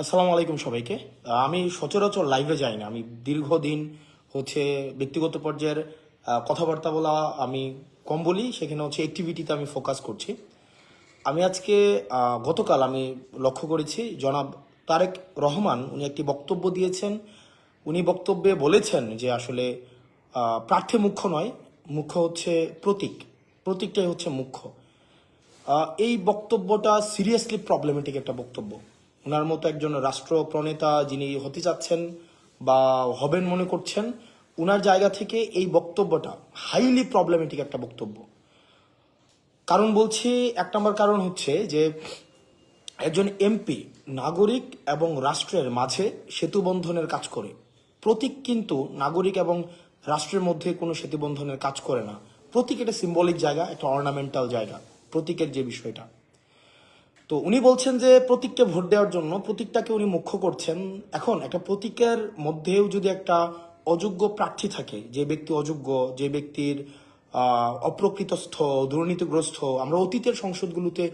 আসসালামু আলাইকুম সবাইকে। আমি সচরাচর লাইভে যাই না। আমি দীর্ঘদিন হচ্ছে ব্যক্তিগত পর্যায়ের কথাবার্তা বলা আমি কম বলি, সেখানে হচ্ছে অ্যাক্টিভিটিতে আমি ফোকাস করছি। আমি আজকে গতকাল আমি লক্ষ্য করেছি, জনাব তারেক রহমান উনি একটি বক্তব্য দিয়েছেন। উনি বক্তব্যে বলেছেন যে আসলে প্রার্থী মুখ্য নয়, মুখ্য হচ্ছে প্রতীক। প্রতীকটাই হচ্ছে মুখ্য। এই বক্তব্যটা সিরিয়াসলি প্রবলেমেটিক একটা বক্তব্য। ওনার মতো একজন রাষ্ট্রপ্রণেতা যিনি হতে চাচ্ছেন বা হবেন মনে করছেন ওনার জায়গা থেকে এই বক্তব্যটা হাইলি প্রবলেমেটিক একটা বক্তব্য। কারণ বলছি, এক নম্বর কারণ হচ্ছে যে একজন এমপি নাগরিক এবং রাষ্ট্রের মাঝে সেতু বন্ধনের কাজ করে। প্রতীক কিন্তু নাগরিক এবং রাষ্ট্রের মধ্যে কোনো সেতু বন্ধনের কাজ করে না। প্রতীক এটা সিম্বলিক জায়গা, একটা অর্নামেন্টাল জায়গা। প্রতীকের যে বিষয়টা। তো উনি বলছেন যে প্রতীককে ভোট দেওয়ার জন্য প্রতীকটাকে উনি মুখ্য করছেন। এখন একটা প্রতীকের মধ্যেও যদি একটা অযোগ্য প্রার্থী থাকে, যে ব্যক্তি অযোগ্য, যে ব্যক্তির অপ্রকৃতস্থ, দুর্নীতিগ্রস্ত, আমরা অতীতের সংসদগুলোতে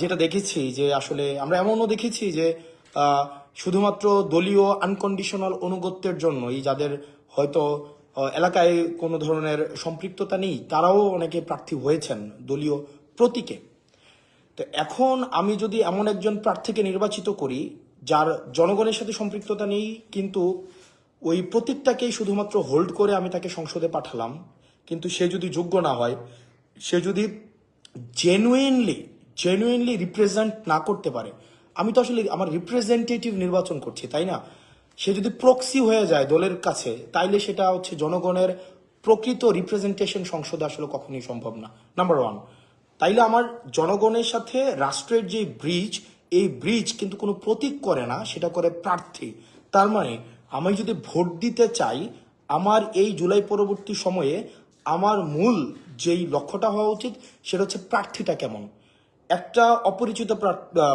যেটা দেখেছি যে আসলে আমরা এমনও দেখেছি যে শুধুমাত্র দলীয় আনকন্ডিশনাল অনুগত্যের জন্যই যাদের হয়তো এলাকায় কোনো ধরনের সম্পৃক্ততা নেই, তারাও অনেকে প্রার্থী হয়েছেন দলীয় প্রতীকে। তো এখন আমি যদি এমন একজন প্রার্থীকে নির্বাচিত করি, যার জনগণের সাথে সম্পৃক্ততা নেই, কিন্তু ওই প্রতীকটাকেই শুধুমাত্র হোল্ড করে আমি তাকে সংসদে পাঠালাম, কিন্তু সে যদি যোগ্য না হয়, সে যদি জেনুইনলি জেনুইনলি রিপ্রেজেন্ট না করতে পারে, আমি তো আসলে আমার রিপ্রেজেন্টেটিভ নির্বাচন করছি, তাই না? সে যদি প্রক্সি হয়ে যায় দলের কাছে, তাইলে সেটা হচ্ছে জনগণের প্রকৃত রিপ্রেজেন্টেশন সংসদে আসলে কখনোই সম্ভব না। নাম্বার ওয়ান তাইলে আমার জনগণের সাথে রাষ্ট্রের যে ব্রিজ, এই ব্রিজ কিন্তু কোনো প্রতীক করে না, সেটা করে প্রার্থী। তার মানে আমি যদি ভোট দিতে চাই, আমার এই জুলাই পরবর্তী সময়ে আমার মূল যেই লক্ষ্যটা হওয়া উচিত, সেটা হচ্ছে প্রার্থীটা কেমন? একটা অপরিচিত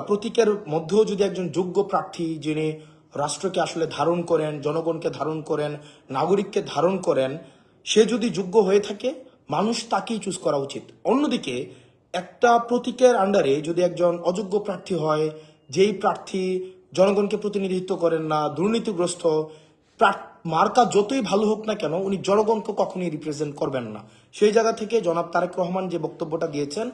প্রতীকের মধ্যেও যদি একজন যোগ্য প্রার্থী যিনি রাষ্ট্রকে আসলে ধারণ করেন, জনগণকে ধারণ করেন, নাগরিককে ধারণ করেন, সে যদি যোগ্য হয়ে থাকে, মানুষ তাকেই চুজ করা উচিত। অন্যদিকে একটা প্রতীকের আন্ডারে যদি একজন অযোগ্য প্রার্থী হয়, যেই প্রার্থী জনগণকে প্রতিনিধিত্ব করেন না, দুর্নীতিগ্রস্ত মার্কা যতই ভালো হোক না কেন, উনি জনগণকে কখনই রিপ্রেজেন্ট করবেন না। সেই জায়গা থেকে জনাব তারেক রহমান যে বক্তব্যটা দিয়েছেন